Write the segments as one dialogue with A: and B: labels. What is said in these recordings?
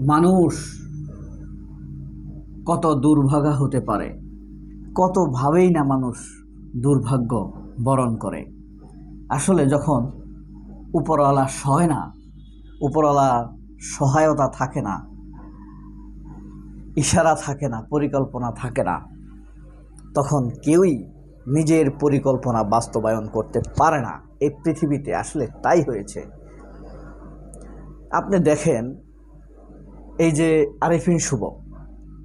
A: মানুষ কত দুর্ভাগা হতে পারে কতভাবেই না মানুষ দুর্ভাগ্য বরণ করে। আসলে যখন উপরওয়ালা সয় না, উপরওয়ালা সহায়তা থাকে না, ইশারা থাকে না, পরিকল্পনা থাকে না, তখন কেউই নিজের পরিকল্পনা বাস্তবায়ন করতে পারে না। এই পৃথিবীতে আসলে তাই হয়েছে। আপনি দেখেন এই যে আরিফিন শুভ,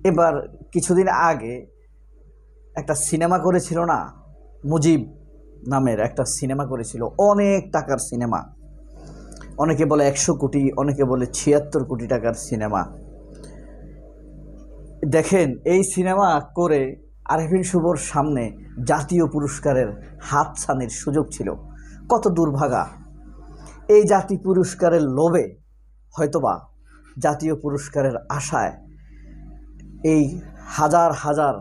A: এবার কিছুদিন আগে একটা সিনেমা করেছিল না, মুজিব নামের একটা সিনেমা করেছিল, অনেক টাকার সিনেমা। অনেকে বলে একশো কোটি, অনেকে বলে ছিয়াত্তর কোটি টাকার সিনেমা। দেখেন, এই সিনেমা করে আরিফিন শুভর সামনে জাতীয় পুরস্কারের হাত ছানির সুযোগ ছিল। কত দুর্ভাগা। এই জাতি পুরস্কারের লোভে হয়তোবা জাতীয় পুরস্কারের আশায় এই হাজার হাজার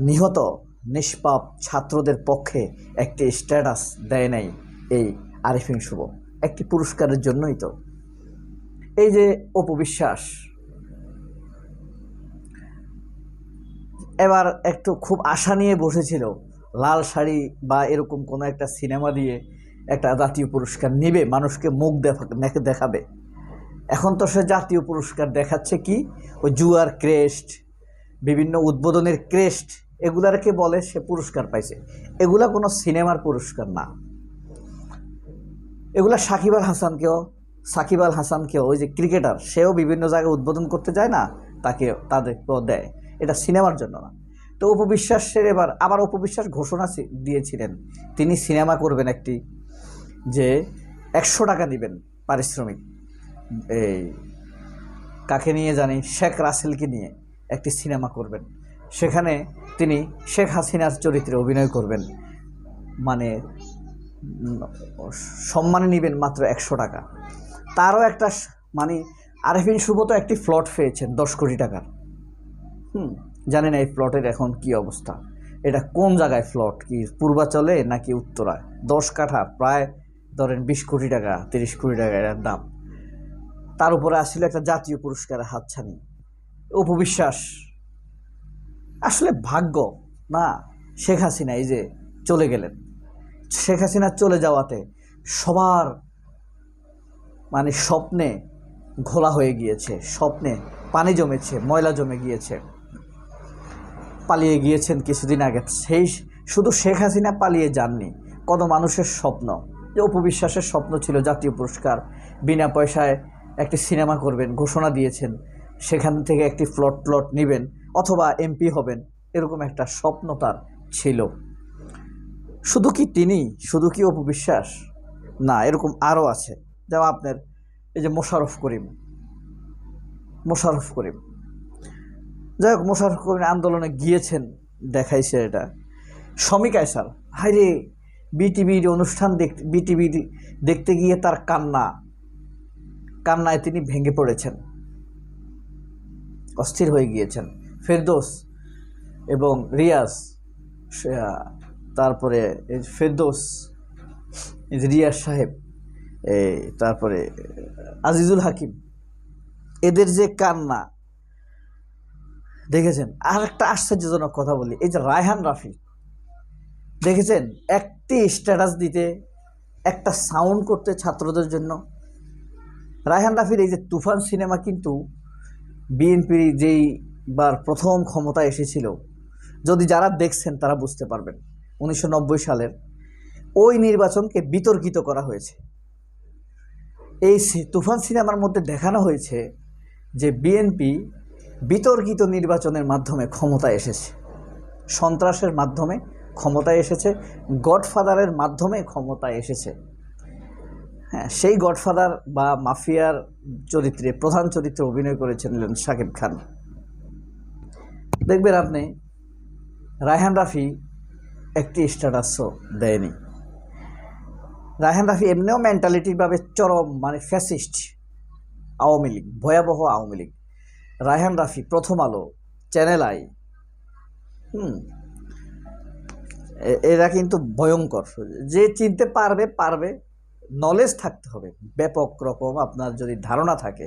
A: নিহত নিষ্পাপ ছাত্রদের পক্ষে একটি স্ট্যাটাস দেয় নাই এই আরিফিন শুভ। একটি পুরস্কারের জন্যই তো। এই যে অপবিশ্বাস এবার একটু খুব আশা নিয়ে বসেছিল, লাল শাড়ি বা এরকম কোনো একটা সিনেমা দিয়ে একটা জাতীয় পুরস্কার নেবে, মানুষকে মুখ দেখা দেখাবে। এখন তো সে জাতীয় পুরস্কার দেখাচ্ছে কি? ওই জুয়ার ক্রেস্ট, বিভিন্ন উদ্বোধনের ক্রেস্ট, এগুলারকে বলে সে পুরস্কার পাইছে। এগুলা কোনো সিনেমার পুরস্কার না। এগুলা সাকিব আল হাসানকেও, সাকিব আল হাসানকেও, ওই যে ক্রিকেটার, সেও বিভিন্ন জায়গায় উদ্বোধন করতে যায় না, তাকে তাদেরকেও দেয়। এটা সিনেমার জন্য না। তো উপবিশ্বাসের এবার, আবার উপবিশ্বাস ঘোষণা দিয়েছিলেন। তিনি সিনেমা করবেন একটি, যে একশো টাকা দিবেন পারিশ্রমিক। এই, কাকে নিয়ে জানি? শেখ রাসেলকে নিয়ে একটি সিনেমা করবেন। সেখানে তিনি শেখ হাসিনার চরিত্রে অভিনয় করবেন। মানে সম্মানে নেবেন মাত্র একশো টাকা। তারও একটা মানে আরেফিন শুভ তো একটি প্লট পেয়েছেন, দশ কোটি টাকার। হুম জানেন এই প্লটের এখন কি অবস্থা। এটা কোন জায়গায় প্লট কি পূর্বাচলে নাকি উত্তরায়? দশ কাঠা, প্রায় ধরেন বিশ কোটি টাকা, তিরিশ কোটি টাকা এর দাম। তার উপরে আসলে একটা জাতীয় পুরস্কারের হাতছানি। উপবিশ্বাস আসলে ভাগ্য, না, শেখ হাসিনা এই যে চলে গেলেন। শেখ হাসিনা চলে যাওয়াতে সবার মানে স্বপ্নে ঘোলা হয়ে গিয়েছে, স্বপ্নে পানি জমেছে, ময়লা জমে গিয়েছে। পালিয়ে গিয়েছেন কিছুদিন আগে। সেই শুধু শেখ হাসিনা পালিয়ে যাননি, কত মানুষের স্বপ্ন। যে উপবিশ্বাসের স্বপ্ন ছিল জাতীয় পুরস্কার, বিনা পয়সায় একটি সিনেমা করবেন, ঘোষণা দিয়েছেন, সেখান থেকে একটি ফ্লট প্লট নেবেন, অথবা এমপি হবেন, এরকম একটা স্বপ্ন তার ছিল। শুধু কি তিনি? শুধু কি অপবিশ্বাস না, এরকম আরও আছে। যেমন আপনার, এই যে মোশারফ করিম। মোশাররফ করিম। যাই হোক মোশারফ করিম আন্দোলনে গিয়েছেন, দেখাইছে এটা। শমী কায়সার হাই রে বিটিভির অনুষ্ঠান দেখতে বিটিভির দেখতে গিয়ে তার কান্না। কান্নায় তিনি ভেঙে পড়েছেন। অস্থির হয়ে গিয়েছেন। ফেরদোস এবং রিয়াজ তারপরে ফেরদোস রিয়াজ সাহেব তারপরে, আজিজুল হাকিম, এদের যে কান্না, দেখেছেন? আর একটা আশ্চর্যজনক কথা বলি, এই যে রায়হান রাফি, দেখেছেন? একটি স্ট্যাটাস দিতে, একটা সাউন্ড করতে ছাত্রদের জন্য রায়হান রাফির এই যে তুফান সিনেমা কিন্তু বিএনপির যেই বার প্রথম ক্ষমতা এসেছিল, যদি যারা দেখছেন তারা বুঝতে পারবেন, উনিশশো নব্বই সালের ওই নির্বাচনকে বিতর্কিত করা হয়েছে। এই তুফান সিনেমার মধ্যে দেখানো হয়েছে যে বিএনপি বিতর্কিত নির্বাচনের মাধ্যমে ক্ষমতায় এসেছে। সন্ত্রাসের মাধ্যমে ক্ষমতায় এসেছে, গডফাদারের মাধ্যমে ক্ষমতায় এসেছে। হ্যাঁ সেই গডফাদার বা মাফিয়ার চরিত্রে, প্রধান চরিত্রে অভিনয় করেছিলেন শাকিব খান। দেখবেন আপনি, রায়হান রাফি একটি স্ট্যাটাসও দেয়নি। রায়হান রাফি এমনিও মেন্টালিটিভাবে চরম মানে ফ্যাসিস্ট আওয়ামী লীগ, ভয়াবহ আওয়ামী লীগ। রায়হান রাফি প্রথম আলো চ্যানেল আই হুম এরা কিন্তু ভয়ঙ্কর। যে চিনতে পারবে পারবে। নলেজ থাকতে হবে। ব্যাপক রকম আপনার যদি ধারণা থাকে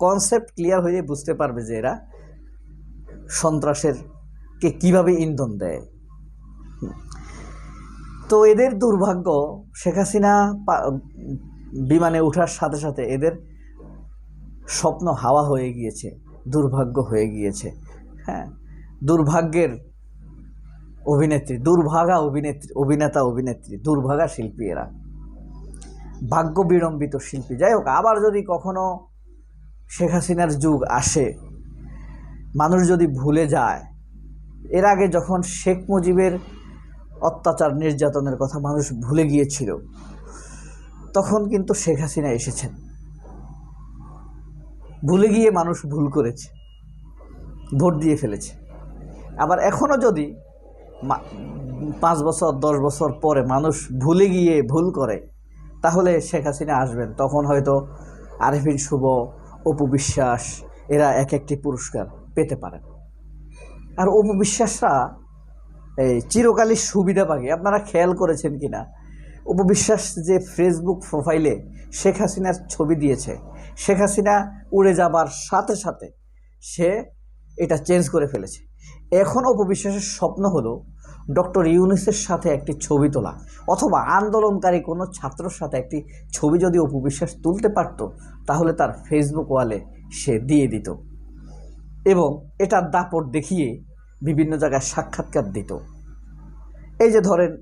A: কনসেপ্ট ক্লিয়ার হয়ে বুঝতে পারবে যে এরা সন্ত্রাসের কে কীভাবে ইন্ধন দেয়। তো এদের দুর্ভাগ্য, শেখ হাসিনা বিমানে ওঠার সাথে সাথে এদের স্বপ্ন হাওয়া হয়ে গিয়েছে, দুর্ভাগ্য হয়ে গিয়েছে। হ্যাঁ দুর্ভাগ্যের অভিনেত্রী, দুর্ভাগা অভিনেত্রী, অভিনেতা অভিনেত্রী, দুর্ভাগা শিল্পী এরা। ভাগ্য বিড়ম্বিত শিল্পী। যাই হোক, আবার যদি কখনো শেখ হাসিনার যুগ আসে, মানুষ যদি ভুলে যায়, এর আগে যখন শেখ মুজিবের অত্যাচার নির্যাতনের কথা মানুষ ভুলে গিয়েছিল, তখন কিন্তু শেখ হাসিনা এসেছেন। ভুলে গিয়ে মানুষ ভুল করেছে, ভোট দিয়ে ফেলেছে। আবার এখনও যদি পাঁচ বছর, দশ বছর পরে মানুষ ভুলে গিয়ে ভুল করে তাহলে শেখ হাসিনা আসবেন। তখন হয়তো আরিফিন শুভ, অপু বিশ্বাস, এরা এক একটি পুরস্কার পেতে পারেন। আর অপু বিশ্বাসরা এই চিরকালই সুবিধা পাবে। আপনারা খেয়াল করেছেন কি না উপবিশ্বাস যে ফেসবুক প্রোফাইলে শেখ হাসিনার ছবি দিয়েছে, শেখ হাসিনা উড়ে যাবার সাথে সাথে সে এটা চেঞ্জ করে ফেলেছে। এখন উপবিশ্বাসের স্বপ্ন হলো ডক্টর ইউনুসের সাথে একটি ছবি তোলা অথবা আন্দোলনকারী কোনো ছাত্রর সাথে একটি ছবি যদি উপবিশ্বাস তুলতে পারত, তাহলে তার ফেসবুক ওয়ালে সে দিয়ে দিত এবং এটার দাপট দেখিয়ে বিভিন্ন জায়গায় সাক্ষাৎকার দিত। এই যে ধরেন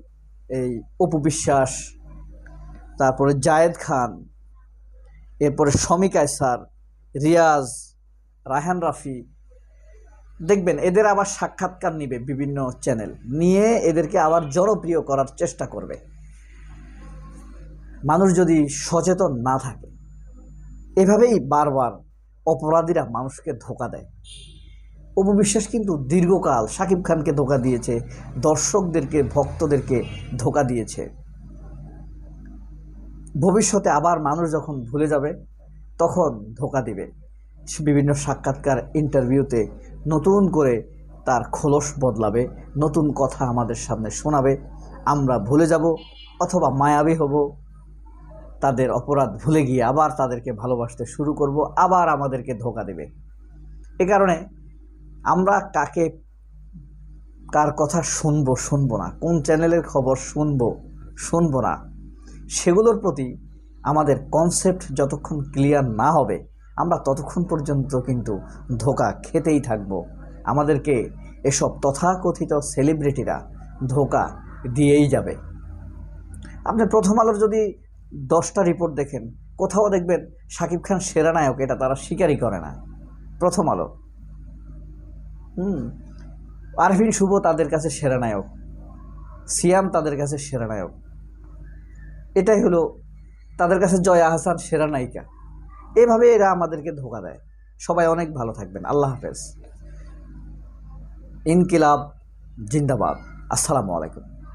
A: এই অপু বিশ্বাস, তারপরে জায়েদ খান, এরপরে শমিকা স্যার রিয়াজ, রায়হান রাফি দেখবেন, এদের আবার সাক্ষাৎকার নিবে বিভিন্ন চ্যানেল নিয়ে এদেরকে আবার জনপ্রিয় করার চেষ্টা করবে। মানুষ যদি সচেতন না থাকে, এভাবেই বারবার অপরাধীরা মানুষকে ধোকা দেয়। অপবিশ্বাস কিন্তু দীর্ঘকাল শাকিব খানকে ধোকা দিয়েছে, দর্শকদেরকে, ভক্তদেরকে ধোকা দিয়েছে। ভবিষ্যতে আবার মানুষ যখন ভুলে যাবে, তখন ধোকা দিবে। বিভিন্ন সাক্ষাৎকার ইন্টারভিউতে নতুন করে তার খোলস বদলাবে, নতুন কথা আমাদের সামনে শোনাবে। আমরা ভুলে যাব অথবা মায়াবী হব। তাদের অপরাধ ভুলে গিয়ে আবার তাদেরকে ভালোবাসতে শুরু করব, আবার আমাদেরকে ধোকা দেবে। এ কারণে আমরা কাকে, কার কথা শুনব শুনব না, কোন চ্যানেলের খবর শুনব শুনব না, সেগুলোর প্রতি আমাদের কনসেপ্ট যতক্ষণ ক্লিয়ার না হবে আমরা ততক্ষণ পর্যন্ত কিন্তু ধোকা খেতেই থাকব। আমাদেরকে এসব তথাকথিত সেলিব্রিটিরা ধোকা দিয়েই যাবে। আপনি প্রথম আলোর যদি দশটা রিপোর্ট দেখেন, কোথাও দেখবেন শাকিব খান সেরা নায়ক, এটা তারা স্বীকারই করে না। প্রথম আলো। হুম, আরফিন শুভ তাদের কাছে সেরা নায়ক। সিয়াম তাদের কাছে সেরা নায়ক। এটাই হলো তাদের কাছে জয়া আহসান সেরা নায়িকা। এভাবে এরা আমাদেরকে ধোকা দেয়। সবাই অনেক ভালো থাকবেন। আল্লাহ হাফেজ। ইনকিলাব জিন্দাবাদ। আসসালামু আলাইকুম।